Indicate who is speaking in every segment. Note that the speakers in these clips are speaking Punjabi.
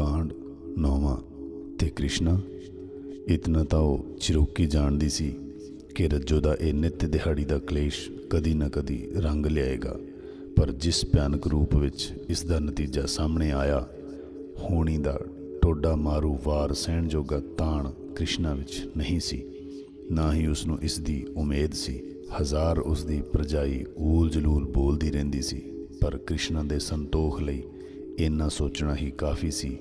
Speaker 1: ਕਾਂਡ, ਨੌਵਾਂ ਤੇ ਕ੍ਰਿਸ਼ਨਾ। ਇਤਨਾ ਤਾਂ ਉਹ ਚਿਰੋਕੀ ਜਾਣਦੀ ਸੀ ਕਿ ਰੱਜੋ ਦਾ ਇਹ ਨਿੱਤ ਦਿਹਾੜੀ ਦਾ ਕਲੇਸ਼ ਕਦੀ ਨਾ ਕਦੀ ਰੰਗ ਲਿਆਏਗਾ। ਪਰ ਜਿਸ ਭਿਆਨਕ ਰੂਪ ਵਿੱਚ ਇਸ ਦਾ ਨਤੀਜਾ ਸਾਹਮਣੇ ਆਇਆ, ਹੋਣੀ ਦਾ ਟੋਡਾ ਮਾਰੂ ਵਾਰ ਸਹਿਣ ਜੋਗਾ ਤਾਣ ਕ੍ਰਿਸ਼ਨਾ ਵਿੱਚ ਨਹੀਂ ਸੀ। ਨਾ ਹੀ ਉਸ ਨੂੰ ਇਸ ਦੀ ਉਮੀਦ ਸੀ। ਹਜ਼ਾਰ ਉਸ ਦੀ ਪ੍ਰਜਾਈ ਊਲ ਜਲੂਲ ਬੋਲਦੀ ਰਹਿੰਦੀ ਸੀ, ਪਰ ਕ੍ਰਿਸ਼ਨਾ ਦੇ ਸੰਤੋਖ ਲਈ ਇੰਨਾ ਸੋਚਣਾ ਹੀ ਕਾਫੀ ਸੀ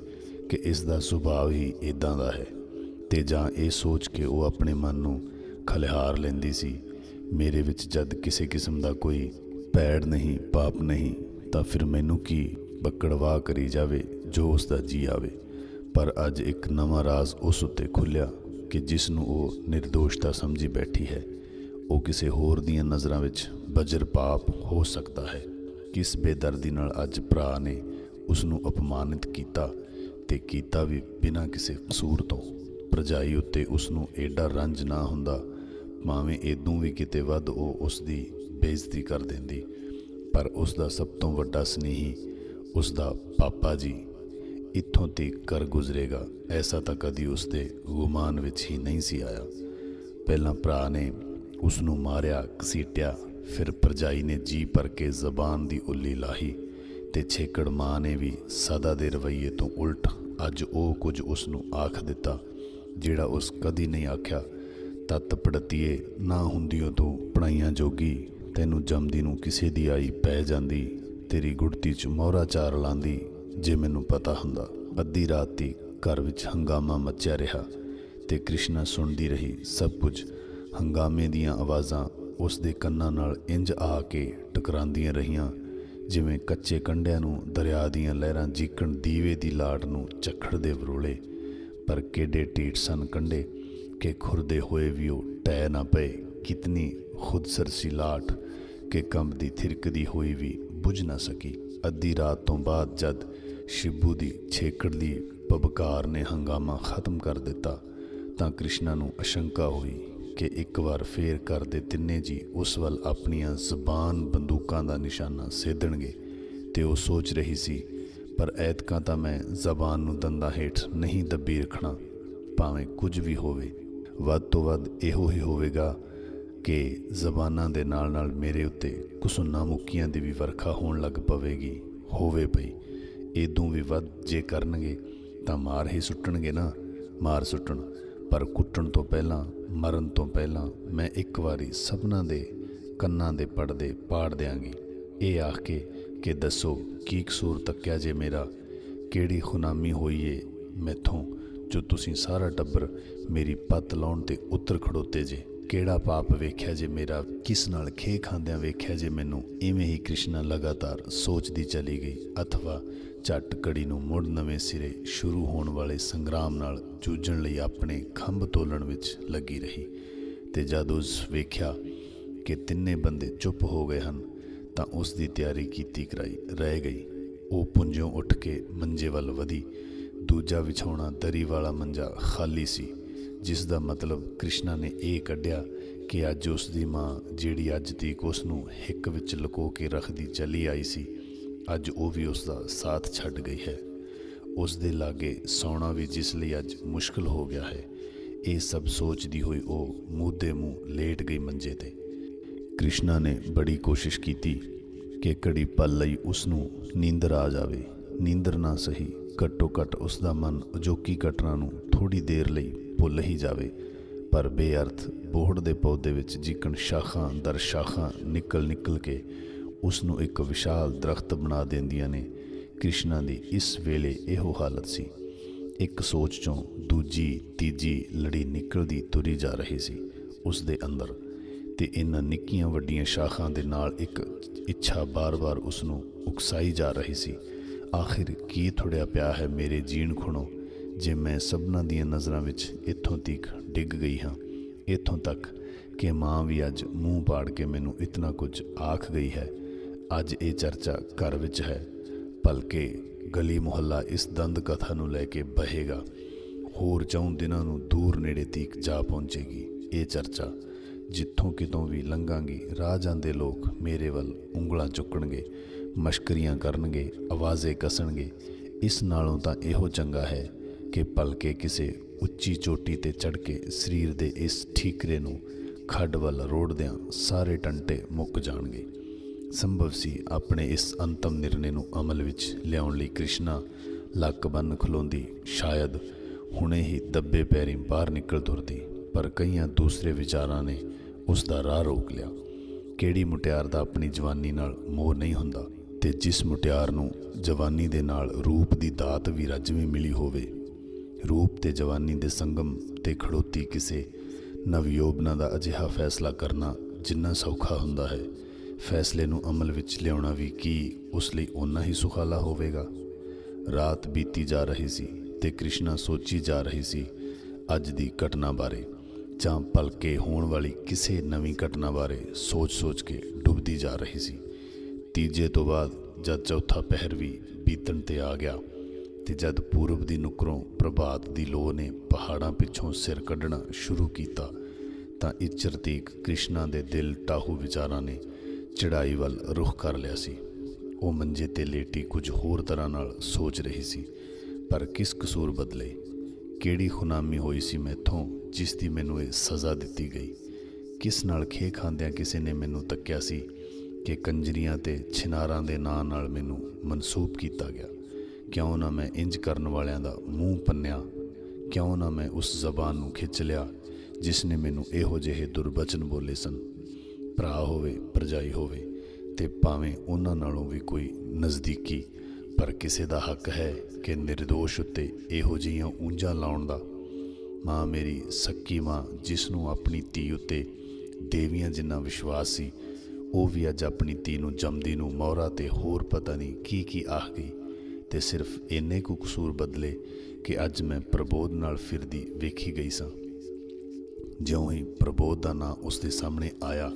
Speaker 1: ਕਿ ਇਸ ਦਾ ਸੁਭਾਅ ਹੀ ਇਦਾਂ ਦਾ ਹੈ ਤੇ ਜਾਂ ਇਹ ਸੋਚ ਕੇ ਉਹ ਆਪਣੇ ਮਨ ਨੂੰ ਖਲਿਹਾਰ ਲੈਂਦੀ ਸੀ, ਮੇਰੇ ਵਿੱਚ ਜਦ ਕਿਸੇ ਕਿਸਮ ਦਾ ਕੋਈ ਪੈੜ ਨਹੀਂ, ਪਾਪ ਨਹੀਂ, ਤਾਂ ਫਿਰ ਮੈਨੂੰ ਕੀ ਬੱਕੜਵਾ ਕਰੀ ਜਾਵੇ, ਜੋ ਉਸ ਦਾ ਜੀ ਆਵੇ। ਪਰ ਅੱਜ ਇੱਕ ਨਵਾਂ ਰਾਜ਼ ਉਸ ਉੱਤੇ ਖੁੱਲਿਆ ਕਿ ਜਿਸ ਨੂੰ ਉਹ નિર્ਦੋਸ਼ਤਾ ਸਮਝੀ ਬੈਠੀ ਹੈ। ਉਹ ਕਿਸੇ ਹੋਰ ਦੀਆਂ ਨਜ਼ਰਾਂ ਵਿੱਚ ਬਜਰ ਪਾਪ ਹੋ ਸਕਦਾ ਹੈ। ਕਿਸ ਬੇਦਰਦੀ ਨਾਲ ਅੱਜ ਭਰਾ ਨੇ ਉਸ ਨੂੰ ਅਪਮਾਨਿਤ ਕੀਤਾ ਤੇ ਕੀਤਾ ਵੀ ਬਿਨਾਂ ਕਿਸੇ ਕਸੂਰ ਤੋਂ। ਪ੍ਰਜਾਈ ਉੱਤੇ ਉਸ ਨੂੰ ਐਡਾ ਰੰਜ ਨਾ ਹੁੰਦਾ, ਭਾਵੇਂ ਇਦੋਂ ਵੀ ਕਿਤੇ ਵੱਧ ਉਹ ਉਸ ਦੀ ਬੇਇੱਜ਼ਤੀ ਕਰ ਦਿੰਦੀ। ਪਰ ਉਸ ਦਾ ਸਭ ਤੋਂ ਵੱਡਾ ਸਨੇਹੀ ਉਸ ਦਾ ਪਾਪਾ ਜੀ। ਇੱਥੋਂ ਤੀਕ ਕਰ ਗੁਜ਼ਰੇਗਾ, ਐਸਾ ਤਾਂ ਕਦੀ ਉਸ ਦੇ ਗੁਮਾਨ ਵਿੱਚ ਹੀ ਨਹੀਂ ਸੀ ਆਇਆ। ਪਹਿਲਾਂ ਭਰਾ ਨੇ ਉਸ ਨੂੰ ਮਾਰਿਆ, ਘਸੀਟਿਆ, ਫਿਰ ਪਰਜਾਈ ਨੇ ਜੀ ਭਰ ਕੇ ਜ਼ਬਾਨ ਦੀ ਉੱਲੀ ਲਾਹੀ। ਤੇ ਛੇਕੜ ਮਾਂ ਨੇ ਵੀ ਸਦਾ ਦੇ ਰਵਈਏ ਤੋਂ ਉਲਟ ਅੱਜ ਉਹ ਕੁਝ ਉਸ ਨੂੰ ਆਖ ਦਿੱਤਾ, ਜਿਹੜਾ ਉਸ ਕਦੀ ਨਹੀਂ ਆਖਿਆ, ਤਤ ਪੜਤੀਏ, ਨਾ ਹੁੰਦੀਓ ਤੂੰ ਪਣਾਈਆਂ ਜੋਗੀ, ਤੈਨੂੰ ਜੰਮਦੀ ਨੂੰ ਕਿਸੇ ਦੀ ਆਈ ਪੈ ਜਾਂਦੀ, ਤੇਰੀ ਗੁੜਤੀ ਚ ਮੋਹਰਾ ਚਾਰ ਲਾਂਦੀ, ਜੇ ਮੈਨੂੰ ਪਤਾ ਹੁੰਦਾ। ਅੱਧੀ ਰਾਤ ਦੀ ਘਰ ਵਿੱਚ ਹੰਗਾਮਾ ਮਚਿਆ ਰਿਹਾ ਤੇ ਕ੍ਰਿਸ਼ਨਾ ਸੁਣਦੀ ਰਹੀ ਸਭ ਕੁਝ। ਹੰਗਾਮੇ ਦੀਆਂ ਆਵਾਜ਼ਾਂ ਉਸ ਦੇ ਕੰਨਾਂ ਨਾਲ ਇੰਜ ਆ ਕੇ ਟਕਰਾਉਂਦੀਆਂ ਰਹੀਆਂ। ਜਿਵੇਂ ਕੱਚੇ ਕੰਢਿਆਂ ਨੂੰ ਦਰਿਆ ਦੀਆਂ ਲਹਿਰਾਂ ਜੀਕਣ ਦੀਵੇ ਦੀ ਲਾਟ ਨੂੰ ਝੱਖੜ ਦੇ ਵਰੋਲੇ, ਪਰ ਕਿਡੇ ਟੀਟ ਸਨ ਕੰਢੇ ਕਿ ਖੁਰਦੇ ਹੋਏ ਵੀ ਉਹ ਟੈ ਨਾ ਪਏ। ਕਿਤਨੀ ਖੁਦਸਰਸੀ ਲਾਟ ਕਿ ਕੰਬਦੀ ਥਿਰਕਦੀ ਹੋਈ ਵੀ ਬੁਝ ਨਾ ਸਕੀ। ਅੱਧੀ ਰਾਤ ਤੋਂ ਬਾਅਦ ਜਦ ਸ਼ਿਬੂ ਦੀ ਛੇਕੜ ਦੀ ਪਬਕਾਰ ਨੇ ਹੰਗਾਮਾ ਖਤਮ ਕਰ ਦਿੱਤਾ, ਤਾਂ ਕ੍ਰਿਸ਼ਨਾ ਨੂੰ ਅਸ਼ੰਕਾ ਹੋਈ ਕਿ ਇੱਕ ਵਾਰ ਫੇਰ ਕਰਦੇ ਤਿੰਨੇ ਜੀ ਉਸ ਵੱਲ ਆਪਣੀਆਂ ਜ਼ਬਾਨ ਬੰਦੂਕਾਂ ਦਾ ਨਿਸ਼ਾਨਾ ਸੇਧਣਗੇ ਤੇ ਉਹ ਸੋਚ ਰਹੀ ਸੀ, ਪਰ ਐਤਕਾਂ ਤਾਂ ਮੈਂ ਜ਼ਬਾਨ ਨੂੰ ਦੰਦਾਂ ਹੇਠ ਨਹੀਂ ਦੱਬੀ ਰੱਖਣਾ, ਭਾਵੇਂ ਕੁਝ ਵੀ ਹੋਵੇ। ਵੱਧ ਤੋਂ ਵੱਧ ਇਹੋ ਹੀ ਹੋਵੇਗਾ ਕਿ ਜ਼ਬਾਨਾਂ ਦੇ ਨਾਲ ਨਾਲ ਮੇਰੇ ਉੱਤੇ ਕੁਸੁੰਨਾ ਮੁੱਕੀਆਂ ਦੀ ਵੀ ਵਰਖਾ ਹੋਣ ਲੱਗ ਪਵੇਗੀ। ਹੋਵੇ ਪਈ ਇਦੋਂ ਵੀ ਵੱਧ ਜੇ ਕਰਨਗੇ, ਤਾਂ ਮਾਰ ਹੀ ਸੁੱਟਣਗੇ ਨਾ। ਮਾਰ ਸੁੱਟਣ, ਪਰ ਕੁੱਟਣ ਤੋਂ ਪਹਿਲਾਂ ਮਰਨ ਤੋਂ ਪਹਿਲਾਂ ਮੈਂ ਇੱਕ ਵਾਰੀ ਸਭਨਾਂ ਦੇ ਕੰਨਾਂ ਦੇ ਪਰਦੇ ਪਾੜ ਦਿਆਂਗੀ। ਇਹ ਆਖ ਕੇ ਕਿ ਦੱਸੋ, ਕੀ ਕਸੂਰ ਤੱਕਿਆ ਜੇ ਮੇਰਾ? ਕਿਹੜੀ ਖੁਨਾਮੀ ਹੋਈ ਏ ਮੈਥੋਂ ਜੋ ਤੁਸੀਂ ਸਾਰਾ ਟੱਬਰ ਮੇਰੀ ਪੱਤ ਲਾਉਣ ਤੇ ਉੱਤਰ ਖੜੋਤੇ ਜੇ? ਕਿਹੜਾ ਪਾਪ ਵੇਖਿਆ ਜੇ ਮੇਰਾ? ਕਿਸ ਨਾਲ ਖੇ ਖਾਂਦਿਆਂ ਵੇਖਿਆ ਜੇ ਮੈਨੂੰ? ਇਵੇਂ ਹੀ ਕ੍ਰਿਸ਼ਨਾ ਲਗਾਤਾਰ ਸੋਚਦੀ ਚਲੀ ਗਈ। ਅਥਵਾ ਝੱਟ ਕੜੀ ਨੂੰ ਮੁੜ ਨਵੇਂ ਸਿਰੇ ਸ਼ੁਰੂ ਹੋਣ ਵਾਲੇ ਸੰਗਰਾਮ ਨਾਲ ਜੂਝਣ ਲਈ ਆਪਣੇ ਖੰਭ ਤੋਲਣ ਵਿੱਚ ਲੱਗੀ ਰਹੀ। ਤੇ ਜਦ ਉਸ ਵੇਖਿਆ ਕਿ ਤਿੰਨੇ ਬੰਦੇ ਚੁੱਪ ਹੋ ਗਏ ਹਨ, ਤਾਂ ਉਸ ਦੀ ਤਿਆਰੀ ਕੀਤੀ ਕਰਾਈ ਰਹਿ ਗਈ। ਉਹ ਪੁੰਜੋਂ ਉੱਠ ਕੇ ਮੰਜੇ ਵੱਲ ਵਧੀ। ਦੂਜਾ ਵਿਛਾਉਣਾ ਦਰੀ ਵਾਲਾ ਮੰਜਾ ਖਾਲੀ ਸੀ। ਜਿਸ ਦਾ ਮਤਲਬ ਕ੍ਰਿਸ਼ਨਾ ਨੇ ਇਹ ਕੱਢਿਆ ਕਿ ਅੱਜ ਉਸ ਦੀ ਮਾਂ, ਜਿਹੜੀ ਅੱਜ ਤੀਕ ਉਸ ਨੂੰ ਹਿੱਕ ਵਿੱਚ ਲੁਕੋ ਕੇ ਰੱਖਦੀ ਚਲੀ ਆਈ ਸੀ, ਅੱਜ ਉਹ ਵੀ ਉਸ ਦਾ ਸਾਥ ਛੱਡ ਗਈ ਹੈ। ਉਸ ਦੇ ਲਾਗੇ ਸੌਣਾ ਵੀ ਜਿਸ ਲਈ ਅੱਜ ਮੁਸ਼ਕਲ ਹੋ ਗਿਆ ਹੈ, ਇਹ ਸਭ ਸੋਚਦੀ ਹੋਈ ਉਹ ਮੂਧੇ ਮੂੰਹ ਲੇਟ ਗਈ ਮੰਜੇ ਤੇ। ਕ੍ਰਿਸ਼ਨਾ ਨੇ ਬੜੀ ਕੋਸ਼ਿਸ਼ ਕੀਤੀ ਕਿ ਘੜੀ ਪਲ ਲਈ ਉਸ ਨੂੰ ਨੀਂਦਰ ਆ ਜਾਵੇ। ਨੀਂਦਰ ਨਾ ਸਹੀ, ਘੱਟੋ ਘੱਟ ਉਸ ਦਾ ਮਨ ਅਜੋਕੀ ਘਟਨਾ ਨੂੰ ਥੋੜੀ ਦੇਰ ਲਈ ਭੁੱਲ ਹੀ ਜਾਵੇ। ਪਰ ਬੇਅਰਥ ਬੋਹੜ ਦੇ ਪੌਦੇ ਵਿੱਚ ਜਿਕਣ ਸ਼ਾਖਾਂ ਦਰ ਸ਼ਾਖਾਂ ਨਿਕਲ ਨਿਕਲ ਕੇ ਉਸ ਨੂੰ ਇੱਕ ਵਿਸ਼ਾਲ ਦਰਖਤ ਬਣਾ ਦਿੰਦੀਆਂ ਨੇ। ਕ੍ਰਿਸ਼ਨਾ ਦੀ ਇਸ ਵੇਲੇ ਇਹੋ ਹਾਲਤ ਸੀ। ਇੱਕ ਸੋਚ ਚੋਂ ਦੂਜੀ, ਤੀਜੀ ਲੜੀ ਨਿਕਲਦੀ ਤੁਰੀ ਜਾ ਰਹੀ ਸੀ ਉਸ ਦੇ ਅੰਦਰ ਤੇ ਇਹਨਾਂ ਨਿੱਕੀਆਂ ਵੱਡੀਆਂ ਸ਼ਾਖਾਂ ਦੇ ਨਾਲ ਇੱਕ ਇੱਛਾ ਬਾਰ-ਬਾਰ ਉਸ ਨੂੰ ਉਕਸਾਈ ਜਾ ਰਹੀ ਸੀ। ਆਖਿਰ ਕੀ ਥੁੜਿਆ ਪਿਆ ਹੈ ਮੇਰੇ ਜੀਣ ਖੁਣੋ? ਜੇ ਮੈਂ ਸਭਨਾਂ ਦੀਆਂ ਨਜ਼ਰਾਂ ਵਿੱਚ ਇੱਥੋਂ ਤੀਕ ਡਿੱਗ ਗਈ ਹਾਂ, ਇੱਥੋਂ ਤੱਕ ਕਿ ਮਾਂ ਵੀ ਅੱਜ ਮੂੰਹ ਪਾੜ ਕੇ ਮੈਨੂੰ ਇਤਨਾ ਕੁਝ ਆਖ ਗਈ ਹੈ। ਅੱਜ ਇਹ ਚਰਚਾ ਘਰ ਵਿੱਚ ਹੈ। ਭਲਕੇ ਗਲੀ ਮੁਹੱਲਾ ਇਸ ਦੰਦ ਕਥਾ ਨੂੰ ਲੈ ਕੇ ਬਹੇਗਾ। ਹੋਰ ਚੌਂ ਦਿਨਾਂ ਨੂੰ ਦੂਰ ਨੇੜੇ ਤੀਕ ਜਾ ਪਹੁੰਚੇਗੀ ਇਹ ਚਰਚਾ। ਜਿੱਥੋਂ ਕਿਤੋਂ ਵੀ ਲੰਘਾਂਗੀ, ਰਾਹ ਜਾਂਦੇ ਲੋਕ ਮੇਰੇ ਵੱਲ ਉਂਗਲਾਂ ਚੁੱਕਣਗੇ, ਮਸ਼ਕਰੀਆਂ ਕਰਨਗੇ, ਆਵਾਜ਼ੇ ਕੱਸਣਗੇ। ਇਸ ਨਾਲੋਂ ਤਾਂ ਇਹੋ ਚੰਗਾ ਹੈ ਕਿ ਭਲਕੇ ਕਿਸੇ ਉੱਚੀ ਚੋਟੀ ਤੇ ਚੜ ਕੇ ਸਰੀਰ ਦੇ ਇਸ ਠੀਕਰੇ ਨੂੰ ਖੱਡ ਵੱਲ ਰੋੜਦਿਆਂ ਸਾਰੇ ਟੰਟੇ ਮੁੱਕ ਜਾਣਗੇ। ਸੰਭਵ ਸੀ ਆਪਣੇ ਇਸ ਅੰਤਮ ਨਿਰਣੇ ਨੂੰ ਅਮਲ ਵਿੱਚ ਲਿਆਉਣ ਲਈ ਕ੍ਰਿਸ਼ਨਾ ਲੱਕ ਬੰਨ ਖਲੋਂਦੀ, ਸ਼ਾਇਦ ਹੁਣੇ ਹੀ ਦੱਬੇ ਪੈਰੀਂ ਬਾਹਰ ਨਿਕਲ ਤੁਰਦੀ, ਪਰ ਕਈਆਂ ਦੂਸਰੇ ਵਿਚਾਰਾਂ ਨੇ ਉਸ ਦਾ ਰਾਹ ਰੋਕ ਲਿਆ। ਕਿਹੜੀ ਮੁਟਿਆਰ ਦਾ ਆਪਣੀ ਜਵਾਨੀ ਨਾਲ ਮੋਹ ਨਹੀਂ ਹੁੰਦਾ ਤੇ ਜਿਸ ਮੁਟਿਆਰ ਨੂੰ ਜਵਾਨੀ ਦੇ ਨਾਲ ਰੂਪ ਦੀ ਦਾਤ ਵੀ ਰੱਜਵੀਂ ਮਿਲੀ ਹੋਵੇ ਰੂਪ ਤੇ ਜਵਾਨੀ ਦੇ ਸੰਗਮ ਤੇ ਖੜੋਤੀ ਕਿਸੇ ਨਵਯੋਬਨਾ ਦਾ ਅਜਿਹਾ ਫੈਸਲਾ ਕਰਨਾ ਜਿੰਨਾ ਸੌਖਾ ਹੁੰਦਾ ਹੈ। ਫੈਸਲੇ ਨੂੰ ਅਮਲ ਵਿੱਚ ਲਿਆਉਣਾ ਵੀ ਕੀ ਉਸ ਲਈ ਓਨਾ ਹੀ ਸੁਖਾਲਾ ਹੋਵੇਗਾ। ਰਾਤ ਬੀਤੀ ਜਾ ਰਹੀ ਸੀ ਤੇ ਕ੍ਰਿਸ਼ਨਾ ਸੋਚੀ ਜਾ ਰਹੀ ਸੀ ਅੱਜ ਦੀ ਘਟਨਾ ਬਾਰੇ। ਜਾਂ ਭਲਕੇ ਹੋਣ ਵਾਲੀ ਕਿਸੇ ਨਵੀਂ ਘਟਨਾ ਬਾਰੇ ਸੋਚ-ਸੋਚ ਕੇ ਡੁੱਬਦੀ ਜਾ ਰਹੀ ਸੀ। ਤੀਜੇ ਤੋਂ ਬਾਅਦ ਜਦ ਚੌਥਾ ਪਹਿਰ ਵੀ ਬੀਤਣ ਤੇ ਆ ਗਿਆ ਤੇ ਜਦ ਪੂਰਬ ਦੀ ਨੁਕਰੋਂ ਪ੍ਰਭਾਤ ਦੀ ਲੋ ਨੇ ਪਹਾੜਾਂ ਪਿੱਛੋਂ ਸਿਰ ਕੱਢਣਾ ਸ਼ੁਰੂ ਕੀਤਾ, ਤਾਂ ਇਹ ਇਚਰਤੀਕ ਕ੍ਰਿਸ਼ਨਾ ਦੇ ਦਿਲ ਟਾਹੂ ਵਿਚਾਰਾਂ ਨੇ ਚੜਾਈ ਵੱਲ ਰੁਖ ਕਰ ਲਿਆ ਸੀ। ਉਹ ਮੰਜੇ ਤੇ ਲੇਟੀ ਕੁਝ ਹੋਰ ਤਰ੍ਹਾਂ ਨਾਲ ਸੋਚ ਰਹੀ ਸੀ, ਪਰ ਕਿਸ ਕਸੂਰ ਬਦਲੇ, ਕਿਹੜੀ ਖੁਨਾਮੀ ਹੋਈ ਸੀ ਮੈਥੋਂ ਜਿਸ ਦੀ ਮੈਨੂੰ ਇਹ ਸਜ਼ਾ ਦਿੱਤੀ ਗਈ? ਕਿਸ ਨਾਲ ਖੇ ਖਾਂਦਿਆਂ ਕਿਸੇ ਨੇ ਮੈਨੂੰ ਤੱਕਿਆ ਸੀ ਕਿ ਕੰਜਰੀਆਂ ਤੇ ਛਿਨਾਰਾਂ ਦੇ ਨਾਂ ਨਾਲ ਮੈਨੂੰ ਮਨਸੂਬ ਕੀਤਾ ਗਿਆ? ਕਿਉਂ ਨਾ ਮੈਂ ਇੰਜ ਕਰਨ ਵਾਲਿਆਂ ਦਾ ਮੂੰਹ ਪੰਨਿਆ? ਕਿਉਂ ਨਾ ਮੈਂ ਉਸ ਜ਼ਬਾਨ ਨੂੰ ਖਿੱਚ ਲਿਆ ਜਿਸ ਨੇ ਮੈਨੂੰ ਇਹੋ ਜਿਹੇ ਦੁਰਬਚਨ ਬੋਲੇ ਸਨ? ਭਰਾ ਹੋਵੇ ਪਰਜਾਈ ਹੋਵੇ, ਤੇ ਭਾਵੇਂ ਉਹਨਾਂ ਨਾਲੋਂ ਵੀ ਕੋਈ ਨਜ਼ਦੀਕੀ, ਪਰ ਕਿਸੇ ਦਾ ਹੱਕ ਹੈ ਕਿ નિર્ਦੋਸ਼ ਉੱਤੇ ਇਹੋ ਜਿਹੀਆਂ ਉਂਝਾਂ ਲਾਉਣ ਦਾ। ਮਾਂ ਮੇਰੀ ਸੱਕੀ ਮਾਂ, ਜਿਸ ਨੂੰ ਆਪਣੀ ਧੀ ਉੱਤੇ ਦੇਵੀਆਂ ਜਿੰਨਾ ਵਿਸ਼ਵਾਸ ਸੀ, ਉਹ ਵੀ ਅੱਜ ਆਪਣੀ ਧੀ ਨੂੰ ਜੰਮਦੀ ਨੂੰ ਮੌਰਾ ਤੇ ਹੋਰ ਪਤਾ ਨਹੀਂ ਕੀ ਕੀ ਆਖ ਗਈ। ਤੇ ਸਿਰਫ ਇੰਨੇ ਕੁ ਕਸੂਰ ਬਦਲੇ ਕਿ ਅੱਜ ਮੈਂ ਪ੍ਰਬੋਧ ਨਾਲ ਫਿਰਦੀ ਵੇਖੀ ਗਈ ਸਾਂ। ਜਿਉਂ ਹੀ ਪ੍ਰਬੋਧ ਦਾ ਨਾਂ ਉਸ ਦੇ ਸਾਹਮਣੇ ਆਇਆ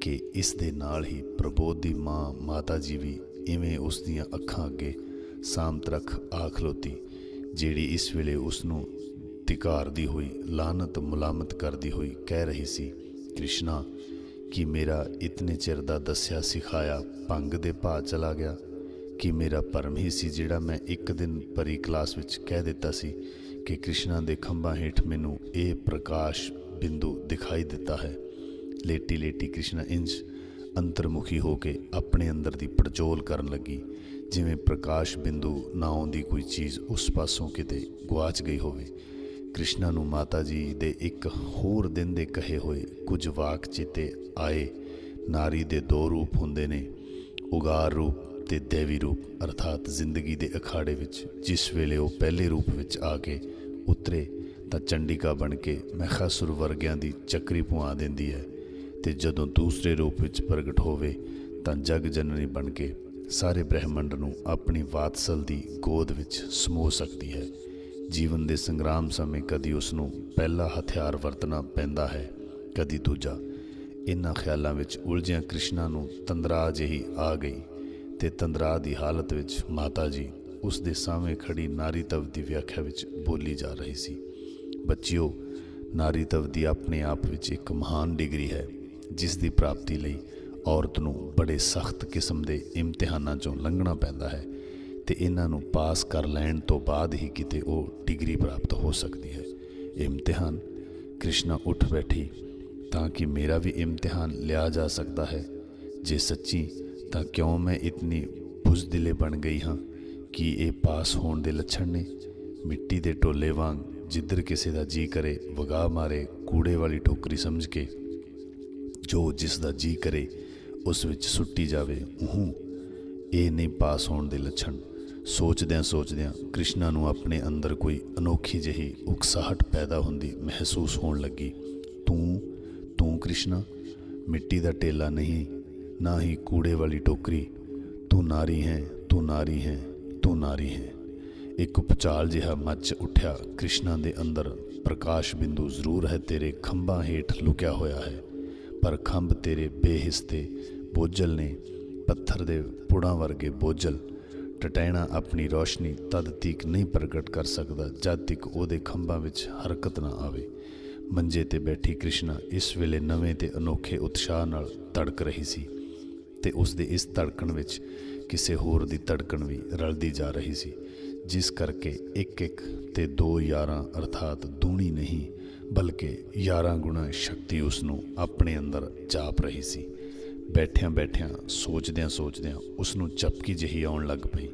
Speaker 1: ਕਿ ਇਸ ਦੇ ਨਾਲ ਹੀ ਪ੍ਰਬੋਧ ਦੀ ਮਾਂ ਮਾਤਾ ਜੀ ਵੀ ਇਵੇਂ ਉਸ ਦੀਆਂ ਅੱਖਾਂ ਅੱਗੇ ਸਾਮਤ ਰੱਖ ਆ ਖਲੋਤੀ, ਜਿਹੜੀ ਇਸ ਵੇਲੇ ਉਸ ਨੂੰ ਧਿਕਾਰਦੀ ਹੋਈ ਲਾਨਤ ਮੁਲਾਮਤ ਕਰਦੀ ਹੋਈ ਕਹਿ ਰਹੀ ਸੀ, ਕ੍ਰਿਸ਼ਨਾ, ਕਿ ਮੇਰਾ ਇਤਨੇ ਚਿਰ ਦਾ ਦੱਸਿਆ ਸਿਖਾਇਆ ਭੰਗ ਦੇ ਭਾਅ ਚਲਾ ਗਿਆ? ਕਿ ਮੇਰਾ ਭਰਮ ਹੀ ਸੀ ਜਿਹੜਾ ਮੈਂ ਇੱਕ ਦਿਨ ਪਰੀ ਕਲਾਸ ਵਿੱਚ ਕਹਿ ਦਿੱਤਾ ਸੀ ਕਿ ਕ੍ਰਿਸ਼ਨਾ ਦੇ ਖੰਭਾਂ ਹੇਠ ਮੈਨੂੰ ਇਹ ਪ੍ਰਕਾਸ਼ ਬਿੰਦੂ ਦਿਖਾਈ ਦਿੱਤਾ ਹੈ। ਲੇਟੀ ਲੇਟੀ ਕ੍ਰਿਸ਼ਨਾ ਇੰਜ ਅੰਤਰਮੁਖੀ ਹੋ ਕੇ ਆਪਣੇ ਅੰਦਰ ਦੀ ਪੜਚੋਲ ਕਰਨ ਲੱਗੀ, ਜਿਵੇਂ ਪ੍ਰਕਾਸ਼ ਬਿੰਦੂ ਨਾਉਂ ਦੀ ਕੋਈ ਚੀਜ਼ ਉਸ ਪਾਸੋਂ ਕਿਤੇ ਗਵਾਚ ਗਈ ਹੋਵੇ। ਕ੍ਰਿਸ਼ਨਾ ਨੂੰ ਮਾਤਾ ਜੀ ਦੇ ਇੱਕ ਹੋਰ ਦਿਨ ਦੇ ਕਹੇ ਹੋਏ ਕੁਝ ਵਾਕ ਚੇਤੇ ਆਏ। ਨਾਰੀ ਦੇ ਦੋ ਰੂਪ ਹੁੰਦੇ ਨੇ, ਉਗਾਰ ਰੂਪ ਤੇ ਦੇਵੀ ਰੂਪ, ਅਰਥਾਤ ਜ਼ਿੰਦਗੀ ਦੇ ਅਖਾੜੇ ਵਿੱਚ, ਜਿਸ ਵੇਲੇ ਉਹ ਪਹਿਲੇ ਰੂਪ ਵਿੱਚ ਆ ਕੇ ਉਤਰੇ, ਤਾਂ ਚੰਡਿਕਾ ਬਣ ਕੇ ਮਹਿਖਾਸੁਰ ਵਰਗਿਆਂ ਦੀ ਚੱਕਰੀ ਪੁਆ ਦਿੰਦੀ ਹੈ ਤੇ ਜਦੋਂ ਦੂਸਰੇ ਰੂਪ ਵਿੱਚ ਪ੍ਰਗਟ ਹੋਵੇ, ਤਾਂ ਜਗ ਜਨਨੀ ਬਣ ਕੇ ਸਾਰੇ ਬ੍ਰਹਿਮੰਡ ਨੂੰ ਆਪਣੀ ਵਾਤਸਲ ਦੀ ਗੋਦ ਵਿੱਚ ਸਮੋ ਸਕਦੀ ਹੈ। ਜੀਵਨ ਦੇ ਸੰਗਰਾਮ ਸਮੇਂ ਕਦੀ ਉਸ ਨੂੰ ਪਹਿਲਾ ਹਥਿਆਰ ਵਰਤਣਾ ਪੈਂਦਾ ਹੈ, ਕਦੀ ਦੂਜਾ। ਇਨ੍ਹਾਂ ਖਿਆਲਾਂ ਵਿੱਚ ਉਲਝਿਆ ਕ੍ਰਿਸ਼ਨਾ ਨੂੰ ਤੰਦਰਾ ਜਿਹੀ ਆ ਗਈ। ਤੇ ਤੰਦਰਾ ਦੀ ਹਾਲਤ ਵਿੱਚ ਮਾਤਾ ਜੀ ਉਸ ਦੇ ਸਾਹਮਣੇ ਖੜੀ ਨਾਰੀ ਤਵ ਦੀ ਵਿਆਖਿਆ ਵਿੱਚ ਬੋਲੀ ਜਾ ਰਹੀ ਸੀ। ਬੱਚਿਓ, ਨਾਰੀ ਤਵ ਦੀ ਆਪਣੇ ਆਪ ਵਿੱਚ ਇੱਕ ਮਹਾਨ ਡਿਗਰੀ ਹੈ, ਜਿਸ ਦੀ ਪ੍ਰਾਪਤੀ ਲਈ ਔਰਤ ਨੂੰ ਬੜੇ ਸਖਤ ਕਿਸਮ ਦੇ ਇਮਤਿਹਾਨਾਂ ਚੋਂ ਲੰਘਣਾ ਪੈਂਦਾ ਹੈ ਤੇ ਇਹਨਾਂ ਨੂੰ ਪਾਸ ਕਰ ਲੈਣ ਤੋਂ ਬਾਅਦ ਹੀ ਕਿਤੇ ਉਹ ਡਿਗਰੀ ਪ੍ਰਾਪਤ ਹੋ ਸਕਦੀ ਹੈ। ਇਮਤਿਹਾਨ, ਕ੍ਰਿਸ਼ਨਾ ਉੱਠ ਬੈਠੀ ਤਾਂ ਕਿ ਮੇਰਾ ਵੀ ਇਮਤਿਹਾਨ ਲਿਆ ਜਾ ਸਕਦਾ ਹੈ, ਜੇ ਸੱਚੀ ਤਾਂ ਕਿਉਂ ਮੈਂ ਇਤਨੀ ਬੁਜ਼ਦਿਲੇ ਬਣ ਗਈ ਹਾਂ ਕਿ ਇਹ ਪਾਸ ਹੋਣ ਦੇ ਲੱਛਣ ਨੇ? ਮਿੱਟੀ ਦੇ ਟੋਲੇ ਵਾਂਗ ਜਿੱਧਰ ਕਿਸੇ ਦਾ ਜੀ ਕਰੇ ਵਗਾ ਮਾਰੇ, ਕੂੜੇ ਵਾਲੀ ਟੋਕਰੀ ਸਮਝ ਕੇ। ਜੋ ਜਿਸ ਦਾ ਜੀ ਕਰੇ, ਉਸ ਵਿੱਚ ਸੁੱਟੀ ਜਾਵੇ। ਉਹ ਇਹ ਨਹੀਂ ਪਾਸ ਹੋਣ ਦੇ ਲੱਛਣ। ਸੋਚਦਿਆਂ ਸੋਚਦਿਆਂ ਕ੍ਰਿਸ਼ਨਾ ਨੂੰ ਆਪਣੇ ਅੰਦਰ ਕੋਈ ਅਨੋਖੀ ਜਿਹੀ ਉਕਸਾਹਟ ਪੈਦਾ ਹੁੰਦੀ ਮਹਿਸੂਸ ਹੋਣ ਲੱਗੀ। ਤੂੰ ਤੂੰ ਕ੍ਰਿਸ਼ਨਾ, ਮਿੱਟੀ ਦਾ ਟੇਲਾ ਨਹੀਂ ਨਾ ਹੀ ਕੂੜੇ ਵਾਲੀ ਟੋਕਰੀ ਤੂੰ ਨਾਰੀ ਹੈ ਤੂੰ ਨਾਰੀ ਹੈ ਤੂੰ ਨਾਰੀ ਹੈ ਇੱਕ ਪੁਚਾਲ ਜਿਹਾ ਮੱਚ ਉੱਠਿਆ ਕ੍ਰਿਸ਼ਨਾ ਦੇ ਅੰਦਰ ਪ੍ਰਕਾਸ਼ ਬਿੰਦੂ ਜ਼ਰੂਰ ਹੈ ਤੇਰੇ ਖੰਭਾਂ ਹੇਠ ਲੁਕਿਆ ਹੋਇਆ ਹੈ ਪਰ ਖੰਭ ਤੇਰੇ ਬੇਹਿਸ ਤੇ ਬੋਝਲ ਨੇ ਪੱਥਰ ਦੇ ਪੁੜਾਂ ਵਰਗੇ ਬੋਝਲ ਟਟੈਣਾ ਆਪਣੀ ਰੋਸ਼ਨੀ ਤਦ ਤੀਕ ਨਹੀਂ ਪ੍ਰਗਟ ਕਰ ਸਕਦਾ ਜਦ ਤੱਕ ਉਹਦੇ ਖੰਭਾਂ ਵਿੱਚ ਹਰਕਤ ਨਾ ਆਵੇ ਮੰਜੇ ਤੇ ਬੈਠੀ ਕ੍ਰਿਸ਼ਨਾ ਇਸ ਵੇਲੇ ਨਵੇਂ ਤੇ ਅਨੋਖੇ ਉਤਸ਼ਾਹ ਨਾਲ ਤੜਕ ਰਹੀ ਸੀ ਤੇ ਉਸ ਦੇ ਇਸ ਧੜਕਣ ਵਿੱਚ ਕਿਸੇ ਹੋਰ ਦੀ ਧੜਕਣ ਵੀ ਰਲਦੀ ਜਾ ਰਹੀ ਸੀ, ਜਿਸ ਕਰਕੇ ਇੱਕ ਇੱਕ ਤੇ ਦੋ ਯਾਰਾਂ ਅਰਥਾਤ ਦੂਣੀ ਨਹੀਂ, ਬਲਕਿ 11 ਗੁਣਾ ਸ਼ਕਤੀ ਉਸ ਨੂੰ ਆਪਣੇ ਅੰਦਰ ਜਾਪ ਰਹੀ ਸੀ। ਬੈਠਿਆਂ ਬੈਠਿਆਂ ਸੋਚਦਿਆਂ ਸੋਚਦਿਆਂ ਉਸ ਨੂੰ ਚਪਕੀ ਜਿਹੀ ਆਉਣ ਲੱਗ ਪਈ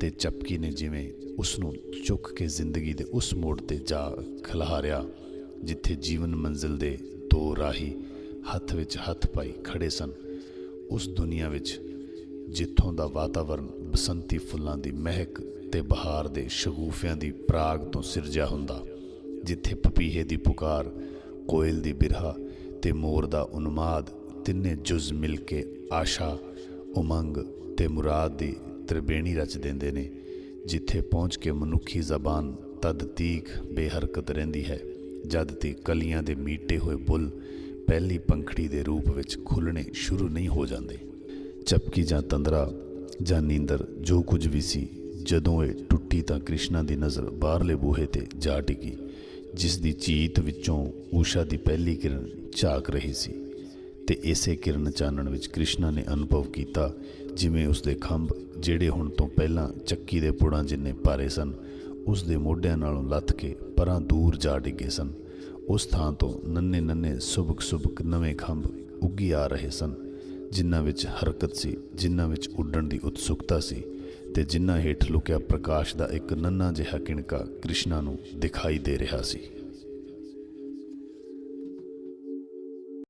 Speaker 1: ਤੇ ਚਪਕੀ ਨੇ ਜਿਵੇਂ ਉਸ ਨੂੰ ਚੁੱਕ ਕੇ ਜ਼ਿੰਦਗੀ ਦੇ ਉਸ ਮੋੜ ਤੇ ਜਾ ਖਿਲਾਰਿਆ, ਜਿੱਥੇ ਜੀਵਨ ਮੰਜ਼ਿਲ ਦੇ ਦੋ ਰਾਹੀ ਹੱਥ ਵਿੱਚ ਹੱਥ ਪਾਈ ਖੜੇ ਸਨ। ਉਸ ਦੁਨੀਆ ਵਿੱਚ, ਜਿੱਥੋਂ ਦਾ ਵਾਤਾਵਰਣ ਬਸੰਤੀ ਫੁੱਲਾਂ ਦੀ ਮਹਿਕ ਤੇ ਬਹਾਰ ਦੇ ਸ਼ਗੂਫਿਆਂ ਦੀ ਪ੍ਰਾਗ ਤੋਂ ਸਿਰਜਿਆ ਹੁੰਦਾ, ਜਿੱਥੇ ਪਪੀਹੇ ਦੀ ਪੁਕਾਰ, ਕੋਇਲ ਦੀ ਬਿਰਹਾ ਤੇ ਮੋਰ ਦਾ ਉਨਮਾਦ ਤਿੰਨੇ ਜੁਜ਼ ਮਿਲ ਕੇ ਆਸ਼ਾ, ਉਮੰਗ ਤੇ ਮੁਰਾਦ ਦੀ ਤ੍ਰਿਬੇਣੀ ਰਚ ਦਿੰਦੇ ਨੇ, ਜਿੱਥੇ ਪਹੁੰਚ ਕੇ ਮਨੁੱਖੀ ਜ਼ਬਾਨ ਤਦ ਤੀਕ ਬੇਹਰਕਤ ਰਹਿੰਦੀ ਹੈ, ਜਦ ਤੀ ਕਲੀਆਂ ਦੇ ਮੀਟੇ ਹੋਏ ਬੁੱਲ ਪਹਿਲੀ ਪੰਖੜੀ ਦੇ ਰੂਪ ਵਿੱਚ ਖੁੱਲਣੇ ਸ਼ੁਰੂ ਨਹੀਂ ਹੋ ਜਾਂਦੇ। ਚਪਕੀ ਜਾਂ ਤੰਦਰਾ ਜਾਂ ਨੀਂਦਰ, ਜੋ ਕੁਝ ਵੀ ਸੀ, ਜਦੋਂ ਇਹ ਟੁੱਟੀ ਤਾਂ ਕ੍ਰਿਸ਼ਨਾ ਦੀ ਨਜ਼ਰ ਬਾਹਰਲੇ ਬੂਹੇ ਤੇ ਜਾ ਟਿਕੀ ਜਿਸ ਦੀ ਚੀਤ ਵਿੱਚੋਂ ਊਸ਼ਾ ਦੀ ਪਹਿਲੀ ਕਿਰਨ ਝਾਕ ਰਹੀ ਸੀ। ਤੇ ਇਸੇ ਕਿਰਨ ਚਾਨਣ ਵਿੱਚ ਕ੍ਰਿਸ਼ਨਾ ਨੇ ਅਨੁਭਵ ਕੀਤਾ, ਜਿਵੇਂ ਉਸ ਦੇ ਖੰਭ, ਜਿਹੜੇ ਹੁਣ ਤੋਂ ਪਹਿਲਾਂ ਚੱਕੀ ਦੇ ਪੁੜਾਂ ਜਿੰਨੇ ਭਾਰੇ ਸਨ, ਉਸ ਦੇ ਮੋਢਿਆਂ ਨਾਲੋਂ ਲੱਥ ਕੇ ਪਰਾਂ ਦੂਰ ਜਾ ਡਿੱਗੇ ਸਨ। ਉਸ ਥਾਂ ਤੋਂ ਨੰਨੇ ਨੰਨੇ ਸੁਬਕ ਸੁਬਕ ਨਵੇਂ ਖੰਭ ਉੱਗੀ ਆ ਰਹੇ ਸਨ, ਜਿਨ੍ਹਾਂ ਵਿੱਚ ਹਰਕਤ ਸੀ, ਜਿਨ੍ਹਾਂ ਵਿੱਚ ਉੱਡਣ ਦੀ ਉਤਸੁਕਤਾ ਸੀ ਤੇ ਜਿਨ੍ਹਾਂ ਹੇਠ ਲੁਕਿਆ ਪ੍ਰਕਾਸ਼ ਦਾ ਇੱਕ ਨੰਨਾ ਜਿਹਾ ਕਿਣਕਾ ਕ੍ਰਿਸ਼ਨਾ ਨੂੰ ਦਿਖਾਈ ਦੇ ਰਿਹਾ ਸੀ।